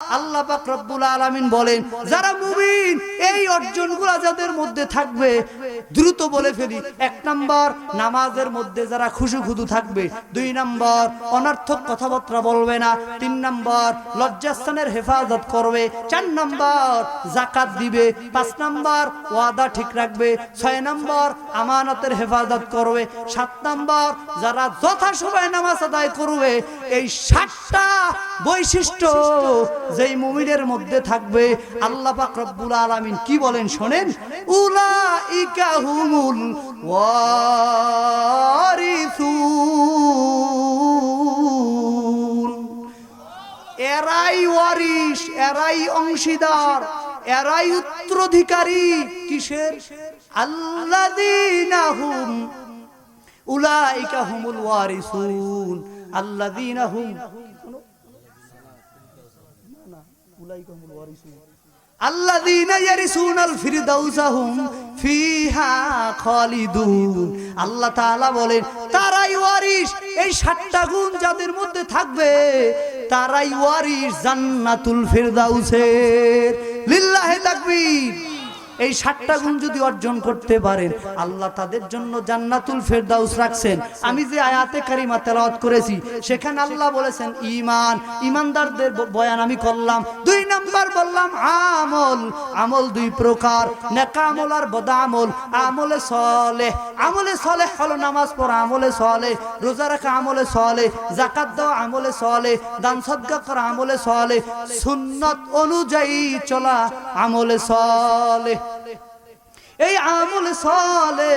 আল্লাহ রব্বুল আলামিন বলেন, যারা মুমিন, এই যাদের মধ্যে থাকবে, দ্রুত বলে ফেলি। এক নাম্বার, নামাজের মধ্যে যারা খুশু খুদু থাকবে, দুই নাম্বার, অনর্থক কথাবার্তা বলবে না, তিন নাম্বার, লজ্জাস্থানের হেফাজত করবে, চার নাম্বার জাকাত দিবে, পাঁচ নাম্বার, ওয়াদা ঠিক রাখবে, ছয় নাম্বার, আমানতের হেফাজত করবে, সাত নাম্বার, যারা যথাসময়ে নামাজ আদায় করবে, এই সাতটা বৈশিষ্ট্য যেই মুমিনের মধ্যে থাকবে, আল্লাহ পাক রব্বুল আলামিন কি বলেন শোনেন? উলাইকা হুমুল ওয়ারিসুন। এরাই ওয়ারিস এরাই অংশীদার, এরাই উত্তরাধিকারী। কিসের? আল্লাযীনা হুম, উলাইকা হুমুল ওয়ারিসুন। আল্লাযীনা হুম ফিহা খালিদুন। আল্লাহ বলেন, তারাই ওয়ারিস এই সাতটা গুণ যাদের মধ্যে থাকবে, তারাই ওয়ারিস জান্নাতুল ফিরদাউসের। লিল্লাহে তাকবীর। এই সাতটা গুণ যদি অর্জন করতে পারেন, আল্লাহ তাদের জন্য জান্নাতুল ফেরদাউস রাখছেন। আমি যে আয়াতে কারিমা তেলাওয়াত করেছি, সেখানে আল্লাহ বলেছেন, ঈমান, ঈমানদারদের বয়ান আমি করলাম। দুই নাম্বার বললাম, আমল। আমল দুই প্রকার নেকা আমল আর বদা আমল আমলে সলে আমলে সলে হলো নামাজ পড়া, আমলে সলে রোজা রাখা, আমলে সলে জাকাত দেওয়া, আমলে সলে দান সদ্গা করা, আমলে সলে সুন্নত অনুযায়ী চলা, আমলে সলে এই আমলে সলে,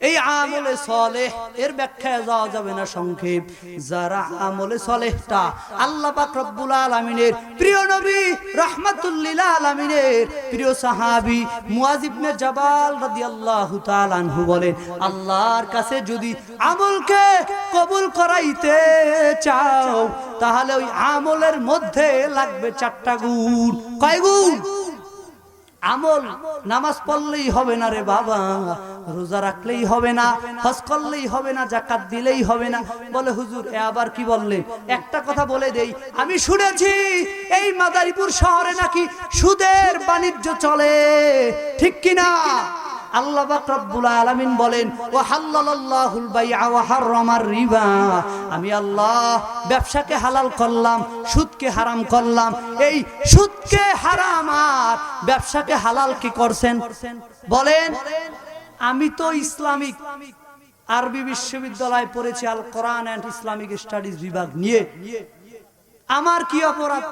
এই আমলে সলে, এর ব্যাখ্যায় যাওয়া যাবে না সংক্ষেপ। যারা আমলে সলেহটা আল্লাহ পাক রব্বুল আলামিনের প্রিয় নবী, রাহমাতুল্লিল আলামিনের প্রিয় সাহাবী মুয়াজ ইবনে জাবাল রাদিয়াল্লাহু তাআলা আনহু বলেন, আল্লাহর কাছে যদি আমলকে কবুল করাইতে চাও, তাহলে ওই আমলের মধ্যে লাগবে চারটা গুণ। কয় গুণ? আমল নামাজ পড়লেই হবে না রে বাবা, রোজা রাখলেই হবে না, হজ করলেই হবে না জাকাত দিলেই হবে না। বলে হুজুর, এ আবার কি বললে? একটা কথা বলে দেই, আমি শুনেছি এই মাদারীপুর শহরে নাকি সুদের বাণিজ্য চলে, ঠিক কিনা? আল্লাহ বলেন রিবা। আমি আল্লাহ ব্যবসাকে হালাল করলাম, সুদকে হারাম করলাম। এই সুদকে হালাল কি করছেন? বলেন, আমি তো ইসলামিক, আরবি বিশ্ববিদ্যালয়ে পড়েছি, Al Quran and Islamic studies বিভাগ নিয়ে। আমার কি অপরাধ?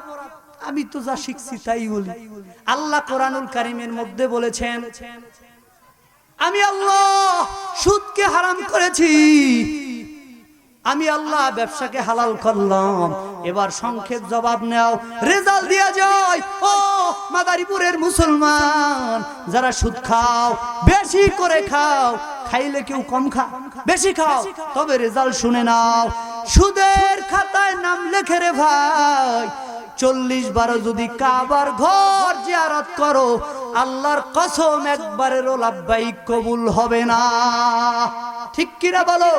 আমি তো যা শিখছি তাই বলি। আল্লাহ কোরআনুল কারিমের মধ্যে বলেছেন আমি আল্লাহ সুদকে হারাম করেছি। আমি আল্লাহ ব্যবসাকে হালাল করলাম। এবার সংক্ষেপ জবাব নাও। রেজাল্ট দিয়া যায়। ও মাদারীপুরের মুসলমান, যারা সুদ খাও, বেশি করে খাও, খাইলে কেউ কম খা, বেশি খাও। তবে রেজাল্ট শুনে নাও। সুদের খাতায় নাম লেখে রে ভাই। চল্লিশ বারো যদি কাবার ঘর জিয়ারত করো, আল্লাহর কসম একবারেরও লাভবাহিক কবুল হবে না। ঠিক কিনা বলো?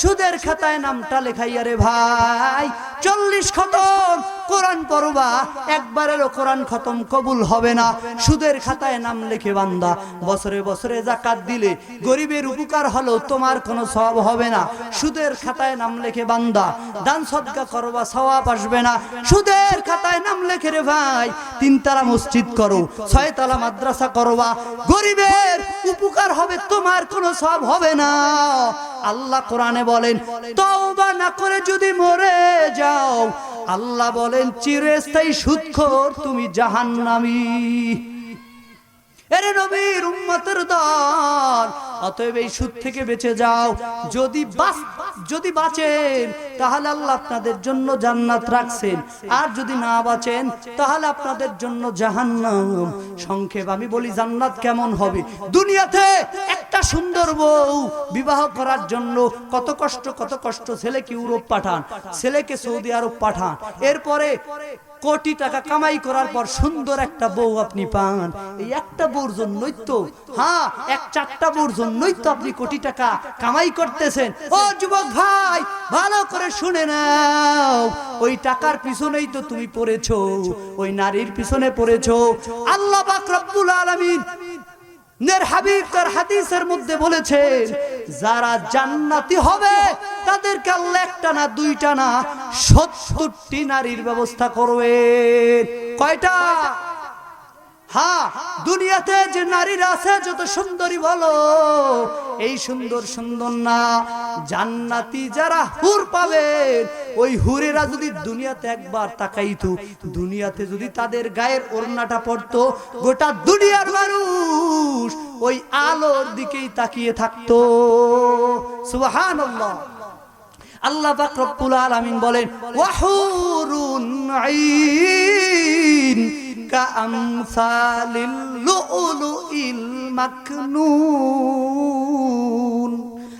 সুদের খাতায় নামটা লেখাইয়া রে ভাই। চল্লিশ খতম, কোরআন পড়বা, একবারেরও কোরআন খতম কবুল হবে না। সুদের খাতায় নাম লিখে বান্দা, বছরে বছরে জাকাত দিলে গরিবের উপকার হলো তোমার কোনো সব হবে না। সুদের খাতায় নাম লেখে বান্দা, দান সদকা করবা, সওয়াব আসবে না। সুদের খাতায় নাম লেখে রে ভাই, তিনতলা মসজিদ করো, ছয়তলা মাদ্রাসা করবা। গরিবের উপকার হবে, তোমার কোনো সব হবে না। আল্লাহ কোরআনে বলেন, তওবা না করে যদি মরে যাও, আল্লাহ বলেন, চিরস্থায়ী সুদখোর তুমি জাহান্নামী। এরে নবীর উম্মতের অতএব এই সুদ থেকে বেঁচে যাও। যদি যদি বাঁচেন, তাহলে আল্লাহ আপনাদের জন্য জান্নাত রাখছেন। আর যদি না বাঁচেন, তাহলে আপনাদের জন্য জাহান্নাম। সংক্ষেপ আমি বলি, জান্নাত কেমন হবে? দুনিয়াতে একটা সুন্দর বউ বিবাহ করার জন্য কত কষ্ট কত কষ্ট। ছেলেকে ইউরোপ পাঠান, ছেলেকে সৌদি আরব পাঠান। এরপরে কোটি টাকা কামাই করার পর সুন্দর একটা বউ আপনি পান। এই একটা বউর জন্যই তো হ্যাঁ এক চারটা বউর জন্যই তো আপনি কোটি টাকা কামাই করতেছেন। ও যুবক ভাই, ভালো করে শুনে নাও, ওই টাকার পিছনেই তো তুমি পড়েছো, ওই নারীর পিছনে পড়েছো। আল্লাহ পাক রব্বুল আলামিন নের হাবিব তার হাদিসের মধ্যে বলেছেন যারা জান্নাতি হবে, তাদেরকে আল্লাহ একটা না, দুইটা না, সত্তরটি নারীর ব্যবস্থা করবে। কয়টা? হ্যাঁ দুনিয়াতে যে নারীরা আছে, যত সুন্দরী বলো এই সুন্দর সুন্দর না, জান্নাতি যারা হুর পাবে, ওই হুরেরা যদি দুনিয়াতে একবার তাকাইতো, দুনিয়াতে যদি তাদের গায়ের ওড়নাটা পড়তো, গোটা দুনিয়ার মানুষ ওই আলোর দিকেই তাকিয়ে থাকতো। সুবহানাল্লাহ। আল্লাহ পাক রব্বুল আলামিন বলেন ওয়াহুরুন আইন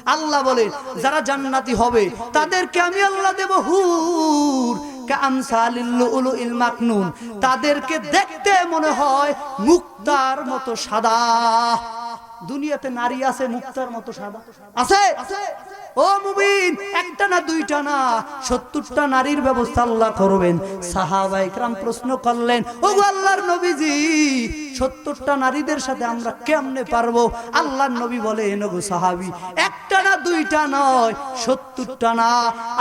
আল্লাহ বলে, যারা জান্নাতি হবে, তাদেরকে আমি আল্লাহ দেব হুর। তাদেরকে দেখতে মনে হয় মুক্তার মতো সাদা। দুনিয়াতে নারী আছে, মুক্তার মতো সাদা। আছে? ও মুবিন, একটা না দুইটা না, সত্তরটা নারীর ব্যবস্থা আল্লাহ করবেন। সাহাবা ইকরাম প্রশ্ন করলেন ও আল্লাহর নবীজি, সত্তরটা নারীদের সাথে আমরা কেমনে পারব? আল্লাহর নবী বলে নগো সাহাবি, একটা না দুইটা নয়, সত্তরটা না।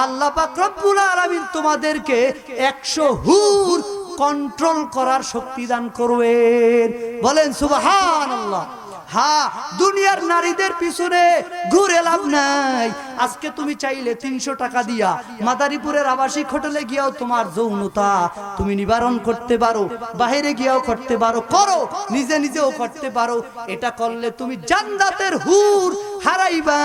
আল্লাহ পাক রব্বুল তোমাদেরকে একশো হুর কন্ট্রোল করার শক্তি দান করবেন। বলেন, সুবহানাল্লাহ। হ্যাঁ দুনিয়ার নারীদের পিছনে ঘুরে লাভ নাই। আজকে তুমি চাইলে তিনশো টাকা দিয়া মাদারীপুরের আবাসিক হোটেলে গিয়াও তোমার যৌনতা তুমি নিবারণ করতে পারো, বাহিরে গিয়াও করতে পারো, করো, নিজে নিজেও করতে পারো। এটা করলে তুমি জান্নাতের হুর হারাইবা।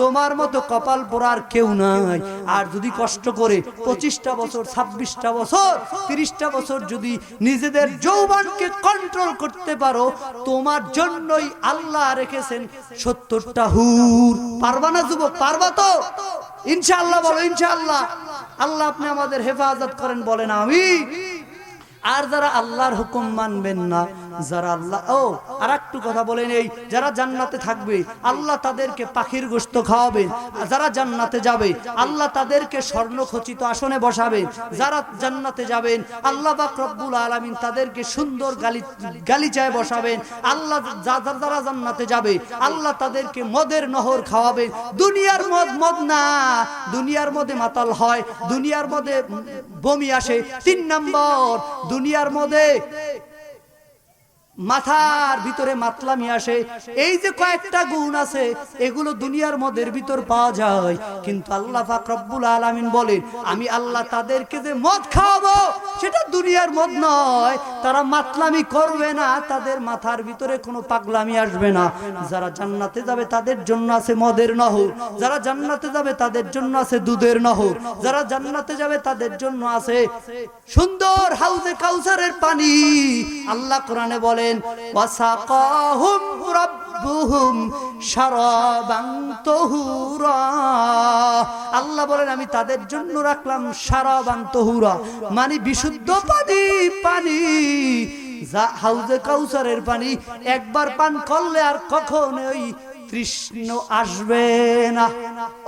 তোমার মতো কপাল পোড়ার কেউ নাই। আর যদি কষ্ট করে পঁচিশটা বছর, ছাব্বিশটা বছর, তিরিশটা বছর যদি নিজেদের যৌবনকে কন্ট্রোল করতে পারো, তোমার জন্যই আল্লাহ রেখেছেন সত্তরটা হুর। পারবা না যুবক, পারবা তো? ইনশাআল্লাহ বলো, ইনশাআল্লাহ। আল্লাহ আপনি আমাদের হেফাজত করেন, বলেন আমি আর যারা আল্লাহর হুকুম মানবেন না যারা আল্লাহ ও আর একটু কথা বলে নেই। যারা জান্নাতে থাকবে, আল্লাহ তাদেরকে পাখির গোস্ত খাওয়াবে। যারা জান্নাতে যাবে, আল্লাহ তাদেরকে স্বর্ণ খচিত আসনে বসাবে। যারা জান্নাতে যাবেন, আল্লাহ বাক রব্বুল আলামিন তাদেরকে সুন্দর গালি গালিচায় বসাবেন। আল্লাহ যারা জান্নাতে যাবে, আল্লাহ তাদেরকে মদের নহর খাওয়াবে। দুনিয়ার মদ মদ না। দুনিয়ার মধ্যে মাতাল হয়, দুনিয়ার মধ্যে বমি আসে। তিন নম্বর, দুনিয়ার মধ্যে মাথার ভিতরে মাতলামি আসে। এই যে কয়েকটা গুণ আছে, এগুলো দুনিয়ার মদের ভিতর পাওয়া যায়। কিন্তু আল্লাহ পাক আলামিন বলেন, আমি আল্লাহ তাদেরকে যে মদ খাওয়াবো, সেটা দুনিয়ার মদ নয়। তারা মাতলামি করবে না, তাদের মাথার ভিতরে কোনো পাগলামি আসবে না। যারা জান্নাতে যাবে, তাদের জন্য আছে মদের নহর। যারা জান্নাতে যাবে, তাদের জন্য আছে দুধের নহর। যারা জান্নাতে যাবে, তাদের জন্য আছে সুন্দর হাউজে কাউসারের পানি। আল্লাহ কোরআনে বলেন আল্লাহ বলেন, আমি তাদের জন্য রাখলাম শারাবান তহুরা মানে বিশুদ্ধ পানি পানি। হাউজে কাউসারের পানি, একবার পান করলে আর কখনোই তৃষ্ণ আসবে না।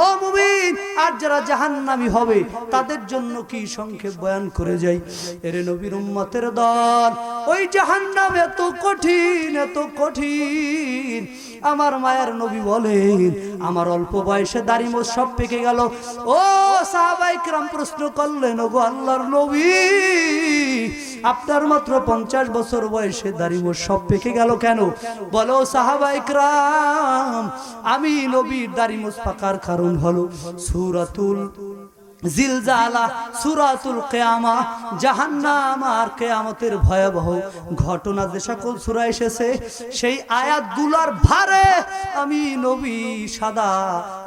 ও মুমিন, আর যারা জাহান্নামী হবে, তাদের জন্য কি সংক্ষেপ বয়ান করে যাই? এর নবীর উম্মতের দল, ওই জাহান্নাম এত কঠিন এত কঠিন। আমার মায়ের নবী বলেন, আমার অল্প বয়সে দাড়িমো সব পেকে গেল। ও সাহাবাইকরাম প্রশ্ন করলেন গো আল্লাহর নবী আপনার মাত্র পঞ্চাশ বছর বয়সে দাঁড়িয়ে সব পেকে গেল কেন? বলো সাহাবাইকরাম আমি নবীর দাড়িমোস পাকার কারণ হলো সুরাতুল জিলজালা সুরাতুল কেয়ামা, জাহান্নাম আর কেয়ামতের ভয়াবহ ঘটনা যে সকল সুরা এসেছে, সেই আয়াতগুলার ভারে আমি নবী সাদা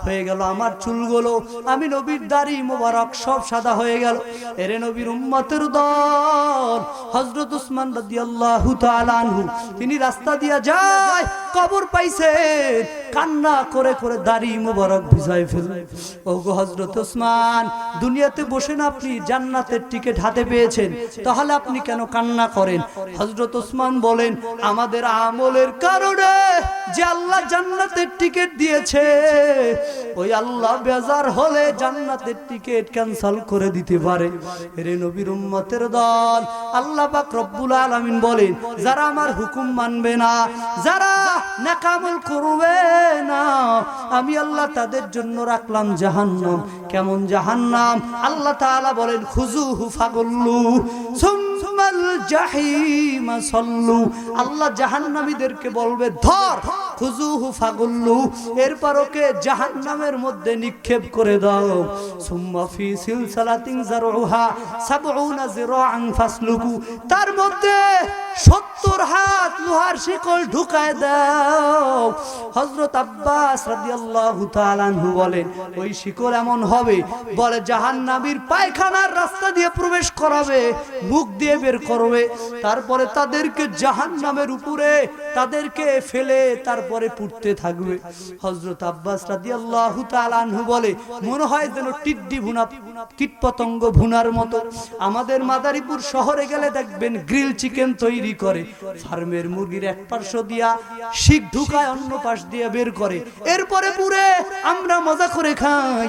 হয়ে গেল, আমার চুলগুলো, আমি নবীর দাড়ি মোবারক সব সাদা হয়ে গেল। এরে নবীর উম্মতের দল হজরত উসমান রাদিয়াল্লাহু তাআলা আনহু, তিনি রাস্তা দিয়া যায়, কবর পাইছে, কান্না করে করে দাড়ি মোবারক ভিজাই ফেলে ও হজরত উসমান দুনিয়াতে বসে না আপনি জান্নাতের টিকিট হাতে পেয়েছেন, তাহলে আপনি কেন কান্না করেন? হজরত উসমান বলেন, আমাদের আমলের কারণে যে আল্লাহ জান্নাতের টিকিট দিয়েছে, ওই আল্লাহ বেজার হলে জান্নাতের টিকিট ক্যান্সেল করে দিতে পারে। রে নবীর উম্মতের দল, আল্লাহ পাক রব্বুল আলামিন বলেন, যারা আমার হুকুম মানবে না, যারা নাকামল করবে না, আমি আল্লাহ তাদের জন্য রাখলাম জাহান্নাম। কেমন জাহান্নাম আল্লাহ তাআলা বলেন খুজুহু ফাগুল্লু সুম্মাল জাহিমা সল্লু। আল্লাহ জাহান্নামীদেরকে বলবে ধর খুজুহু ফাগুল্লু এরপর ওকে জাহান্নামের মধ্যে নিক্ষেপ করে দাও। সুম্মা ফি সিলসালাতিন ফাসলুকু, তার মধ্যে 70 হাত লোহার শিকল ঢুকায় দাও। হযরত আব্বাস রাদিয়াল্লাহু তাআলা আনহু বলেন, ওই শিকল এমন হবে, বলে জাহান্নামীর পায়খানার রাস্তা দিয়ে প্রবেশ করাবে, মুখ দিয়ে বের করবে। তারপরে তাদেরকে জাহান্নামের উপরে তাদেরকে ফেলে তারপরে পুড়তে থাকবে। হযরত আব্বাস রাদিয়াল্লাহু তাআলা আনহু বলে, মনে হয় যেন টিড্ডি ভুনা, কীটপতঙ্গ ভুনার মতো। আমাদের মাদারীপুর শহরে গেলে দেখবেন গ্রিল চিকেন তৈরি করে। ফার্মের মুরগির এক পার্শ্ব দিয়া শিখ ঢুকায় অন্য পাশ দিয়ে বের করে। এরপরে পুরে আমরা মজা করে খাই।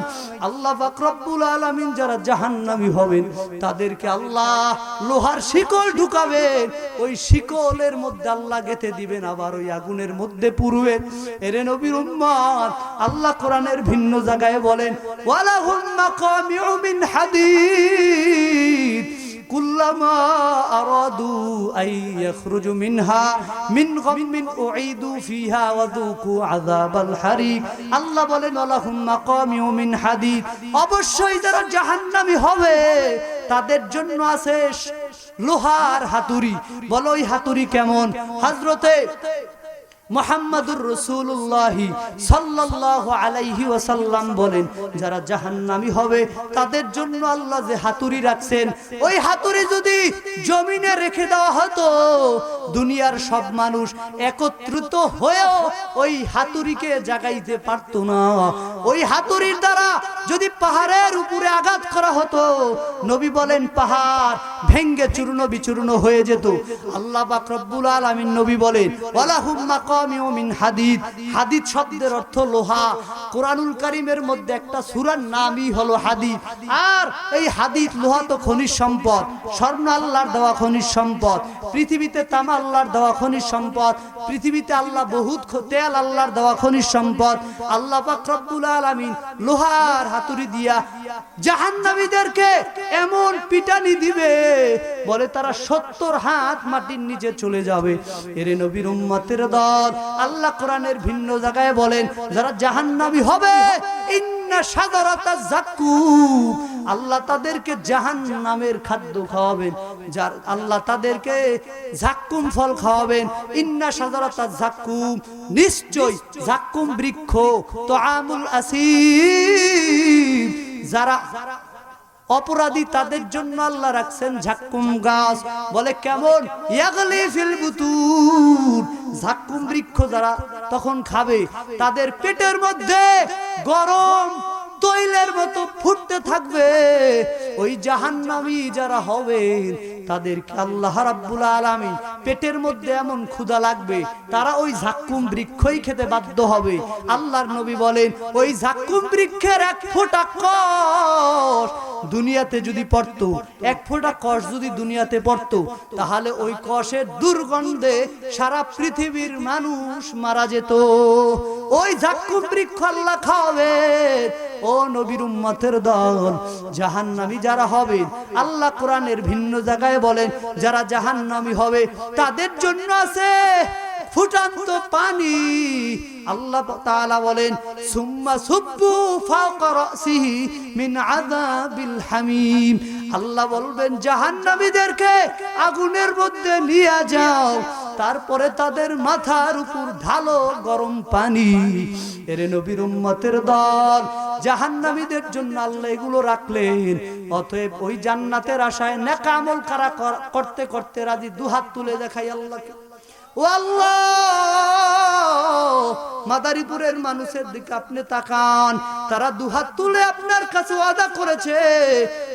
আল্লাহ পাক রব্বুল আলামিন যারা জাহান্নামী হবেন, তাদেরকে আল্লাহ লোহার শিকল ঢুকাবেন। ওই শিকলের মধ্যে আল্লাহ গেথে দিবেন, আবার ওই আগুনের মধ্যে পুরবে এরে নবীর উম্মত, আল্লাহ কোরআনের ভিন্ন জায়গায় বলেন মিন হাদিদ আই ইয়াখরুজু মিনহা, মিন আল্লাহ বলেন হাদিদ। অবশ্যই যারা জাহান্নামী হবে, তাদের জন্য আছে লোহার হাতুড়ি। বলো, ওই হাতুড়ি কেমন? হযরতে মোহাম্মদুর রসুল্লাহি সাল্লাল্লাহু আলাইহি ওয়াসাল্লাম বলেন, যারা জাহান্নামী হবে, তাদের জন্য আল্লাহ যে হাতুড়ি রাখছেন, ওই হাতুড়ি যদি জমিনে রেখে দেওয়া হতো, দুনিয়ার সব মানুষ একত্রিত হয়েও ওই হাতুড়িকে জাগাইতে পারতো না। ওই হাতুড়ির দ্বারা যদি পাহাড়ের উপরে আঘাত করা হতো, নবী বলেন, পাহাড় ভেঙ্গে চূর্ণ বিচূর্ণ হয়ে যেত। আল্লাহ পাক রব্বুল আলামিন নবী বলেন, ওয়ালাহুম আল্লাহ বহুত তেল আল্লাহর দেওয়া খনিজ সম্পদ। আল্লাহ পাক আলামিন লোহার হাতুড়ি দিয়া জাহান্নামীদেরকে এমন পিটানি দিবে, বলে তারা সত্তর হাত মাটির নিচে চলে যাবে। এরে নবীর উম্মতের দল। আল্লাহ কোরআনের ভিন্ন জায়গায় বলেন, যারা জাহান্নামী হবে আল্লাহ তাদেরকে জাহান্নামের খাদ্য খাওয়াবেন, যার আল্লাহ তাদেরকে জাক্কুম ফল খাওয়াবেন। ইন্না সাদারাতা জাক্কুম নিশ্চয় জাক্কুম বৃক্ষ তো আমুল আসিম। যারা অপরাধী তাদের জন্য আল্লাহ রাখছেন ঝাক্কুম গাছ। বলে, কেমন? ঝাক্কুম বৃক্ষ যারা তখন খাবে, তাদের পেটের মধ্যে গরম তৈলের মতো ফুটতে থাকবে। ওই জাহান্নামী যারা হবে তাদেরকে আল্লাহ রাব্বুল আলামিন পেটের মধ্যে এমন ক্ষুধা লাগবে, তারা ওই ঝাক্কুম বৃক্ষই খেতে বাধ্য হবে। আল্লাহর নবী বলেন, ওই ঝাক্কুম বৃক্ষের এক ফোঁটা কষ দুনিয়াতে যদি পড়তো, এক ফোঁটা কষ যদি দুনিয়াতে পড়তো, তাহলে ওই কষের দুর্গন্ধে সারা পৃথিবীর মানুষ মারা যেত। ওই ঝাক্কুম বৃক্ষ আল্লাহ খাওয়াবে। ও নবীর উম্মতের দল, জাহান্নামী যারা হবে, আল্লাহ কোরআনের ভিন্ন জায়গায় বলেন, যারা জাহান্নামী হবে তাদের জন্য আছে ফুটান্ত পানি। আল্লাহ তাআলা বলেন, সুম্মা সুব্বু ফাওকা রাসিহি মিন আযাবিল হামিম। আল্লাহ বলবেন, জাহান্নামীদেরকে আগুনের মধ্যে নিয়ে যাও। তারপরে তাদের মাথার উপর ঢালো গরম পানি। এর নবীর উম্মতের দল, জাহান্নামীদের জন্য আল্লাহ এগুলো রাখলেন। অতএব ওই জান্নাতের আশায় নেকামল কারা কর- করতে করতে রাজি দুহাত তুলে দেখাই আল্লাহকে। মাদারীপুরের মানুষের দিকে আপনি তাকান, তারা দুহাত তুলে আপনার কাছে ওয়াদা করেছে,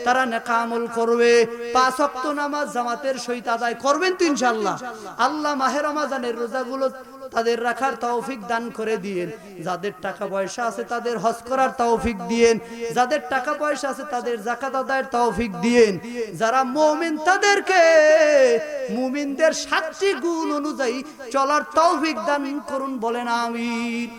তারা নেকা আমল করবে। পাঁচ অক্ত নামাজ জামাতের সহিত আদায় করবেন তো ইনশাল্লাহ আল্লাহ মাহের রমাজানের রোজাগুলো তাদের রাখার তৌফিক দান করে দিয়েন। যাদের টাকা পয়সা আছে তাদের হজ করার তৌফিক দিয়েন। যাদের টাকা পয়সা আছে তাদের জাকাত আদায়ের তৌফিক দিয়েন। যারা মুমিন, তাদেরকে মুমিনদের সাতটি গুণ অনুযায়ী চলার তৌফিক দান করুন বলেন আমিন।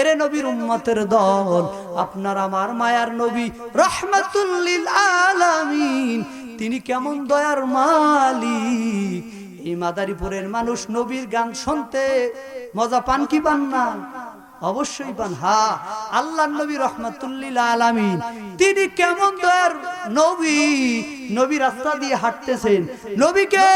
এরে নবীর উম্মতের দল, আপনার আমার মায়ার নবী রহমাতুল্লিল আলামিন, তিনি কেমন দয়ার মালিক? এই মাদারীপুরের মানুষ নবীর গান শুনতে মজা পান কি পান না? অবশ্যই পান। হা, আল্লাহ নবী রহমাতুল্লিল আলামিন, তিনি কেমন দয়ার নবী? নবী রাস্তা দিয়ে হাঁটতেছেন। নবীকে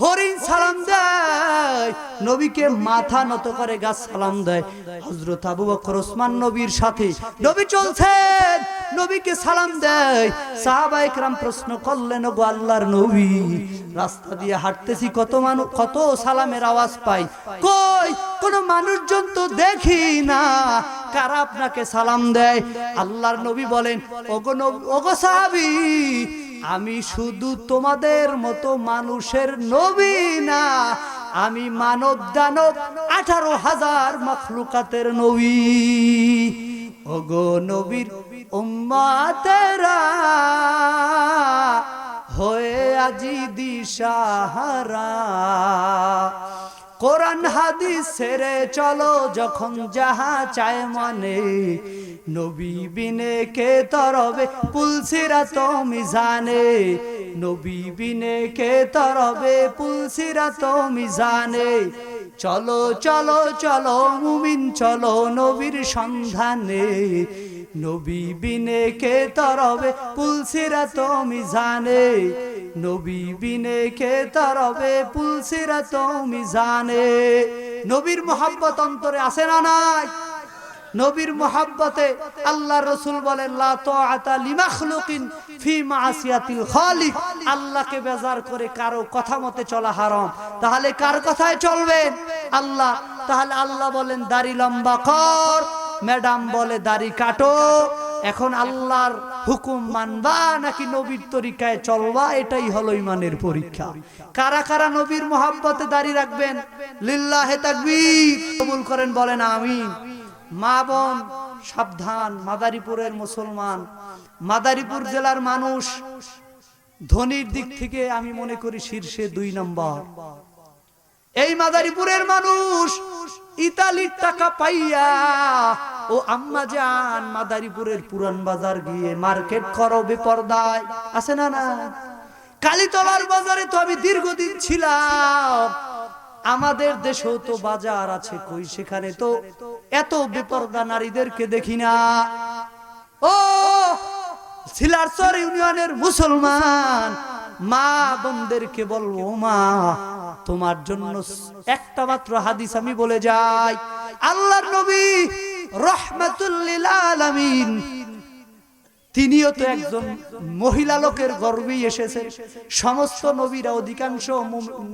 হরিণ সালাম দেয়, নবীকে মাথা নত করে গাছ সালাম দেয়। হজরত আবু বকর, ওসমান নবীর সাথে। নবী চলছেন, নবীকে সালাম দেয়। সাহাবা একরাম প্রশ্ন করলেন গো আল্লাহর নবী, রাস্তা দিয়ে হাঁটতেছি, কত মানুষ কত সালামের আওয়াজ পাই। কই, কোন মানুষজন তো দেখি না, কারা আপনাকে সালাম দেয়? আল্লাহর নবী বলেন, ওগো নবী- ওগো সাহাবী আমি শুধু তোমাদের মতো মানুষের নবী না, আমি মানব দানব আঠারো হাজার মখলুকাতের নবী। ওগো নবীর উম্মাতেরা, হয়ে আজি দিশাহারা। কোরআন হাদিস ছেড়ে চলো, যখন যাহা চায় মনে। নবী বিনে কে তরবে? পুলসিরা তো মিজানে। নবী বিনে কে তরবে? পুলসিরা তো মিজানে। চলো চলো চলো, মুমিন, চলো নবীর সন্ধানে। নবী বিনে কে তরবে? পুলসিরা তো মিজানে। নবী বিনে কে তরবে পুলসিরা তো মিজানে নবীর মোহাব্বত অন্তরে আসে না নাই? নবীর মোহাব্বতে আল্লাহ রসুল বলেন আল্লাহকে বেজার করে কারও কথা মতে চলা হারাম। তাহলে কার কথায় চলবেন আল্লাহ। তাহলে আল্লাহ বলেন, দাড়ি লম্বা কর। ম্যাডাম বলে, দাড়ি কাটো। এখন আল্লাহর হুকুম মানবা নাকি নবীর তরিকায় চলবা, এটাই হলো ইমানের পরীক্ষা। কারা কারা নবীর মোহাব্বতে দাঁড়িয়ে রাখবেন? লিল্লাহে তাকবীর। কবুল করেন, বলেন আমিন। মা বোন, সাবধান, মাদারীপুরের মুসলমান। মাদারীপুর জেলার মানুষ, ধনির দিক থেকে আমি মনে করি শীর্ষে দুই নম্বর। এই মাদারীপুরের মানুষ, ইতালির টাকা পাইয়া ও আম্মা যান মাদারীপুরের পুরান বাজার গিয়ে মার্কেট করো বেপরদায়। আছে না না? কালীতলার বাজারে তো আমি দীর্ঘদিন ছিলাম। আমাদের দেশেও তো বাজার আছে কই সেখানে তো? এত বেপরদা নারীদেরকে দেখি না। ও, সিলারসর ইউনিয়নের মুসলমান। মা বোনদেরকে বলব, মা, তোমার জন্য একটা মাত্র হাদিস আমি বলে যাই। আল্লাহর নবী রহমাতুল্লিল আলামিন। তিনিও তো একজন মহিলা লোকের গর্বেই এসেছেন সমস্ত নবীরা অধিকাংশ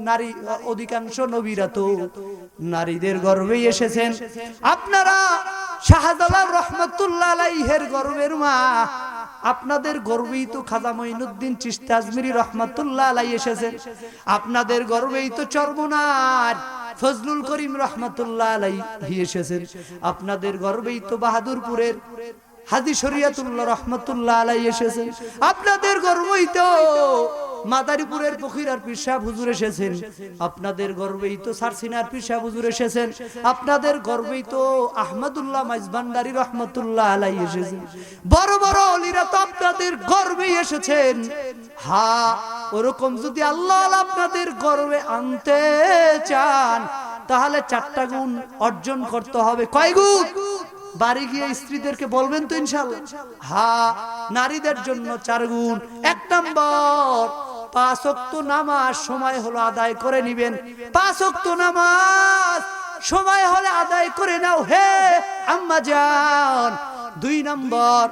নারী, অধিকাংশ নবীরা তো নারীদের গর্বেই এসেছেন। আপনারা শাহজালাল রহমতুল্লাহ আলাইহের গর্বের মা। আপনাদের গর্বেই তো খাজা মঈনুদ্দিন চিস্তা আজমিরি রহমতুল্লাহ আলাই এসেছেন। আপনাদের গর্বেই তো চর্মনার। ফজলুল করিম রহমতুল্লাহ আলাই এসেছেন। আপনাদের গর্বেই তো বাহাদুরপুরের হাজি শরিয়াতুল্লাহ রহমতুল্লাহ আলাই এসেছেন। আপনাদের গর্বই তো মাদারীপুরের ফকিরার পিসা হুজুর এসেছেন। আপনাদের গর্বেই তো সারসিনার পিসা হুজুর এসেছেন। আপনাদের গর্বেই তো আহমদুল্লাহ মাইজবান্ডারি রহমতুল্লাহ আলাই এসেছেন। বড় বড় অলিরা তো আপনাদের গর্বেই এসেছেন। হা, ওরকম যদি আল্লাহ আপনাদের গর্বে আনতে চান, তাহলে চারটা গুণ অর্জন করতে হবে। কয় গুণ? বাড়ি গিয়ে স্ত্রীদেরকে বলবেন তো ইনশাল্লাহ হা, নারীদের জন্য চার গুণ। এক নম্বর পাঁচ নামাজ সময় হলো আদায় করে নিবেন। পাঁচ নামাজ সময় হলে আদায় করে নাও। হে আম্মা যান দুই নম্বর,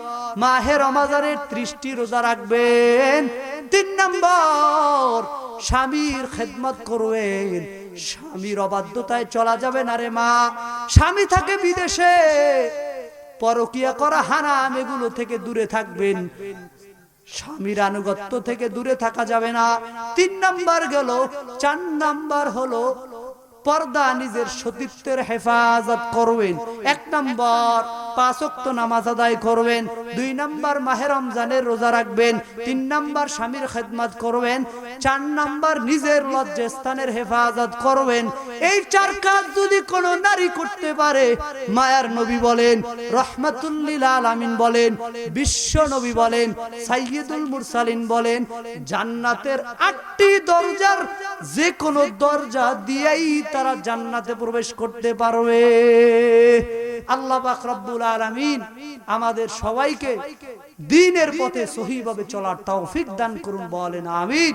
মাহে রমাজানের ত্রিশটি রোজা রাখবেন। তিন নম্বর, স্বামীর খেদমত করবেন। স্বামীর অবাধ্যতায় চলা যাবে না রে মা। স্বামী থাকে বিদেশে, পরকিয়া করা হারাম, এগুলো থেকে দূরে থাকবেন। স্বামীর আনুগত্য থেকে দূরে থাকা যাবে না। তিন নাম্বার গেল, চার নাম্বার হলো পর্দা নিজের সতীত্বের হেফাজত করবেন। এক নাম্বার পাঁচ ওয়াক্ত নামাজ আদায় করবেন, দুই নাম্বার মাহে রমজানের রোজা রাখবেন, তিন নাম্বার স্বামীর খেদমত করবেন, চার নাম্বার নিজের লজ্জাস্থানের হেফাজত করবেন। এই চার কাজ যদি নারী করতে পারে, মায়ার নবী বলেন বলেন, বিশ্ব নবী বলেন, সাইয়্যিদুল মুরসালিন বলেন, জান্নাতের আটটি দরজার যে কোনো দরজা দিয়েই তারা জান্নাতে প্রবেশ করতে পারবে। আল্লাহ পাক রব্বুল আলামিন, আমাদের সবাইকে দিনের পথে সহিভাবে চলার তৌফিক দান করুন, বলেন আমিন।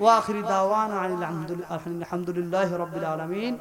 ওয়া আখিরি দাওয়ানা আলহামদুলিল্লাহ রাব্বিল আলামিন।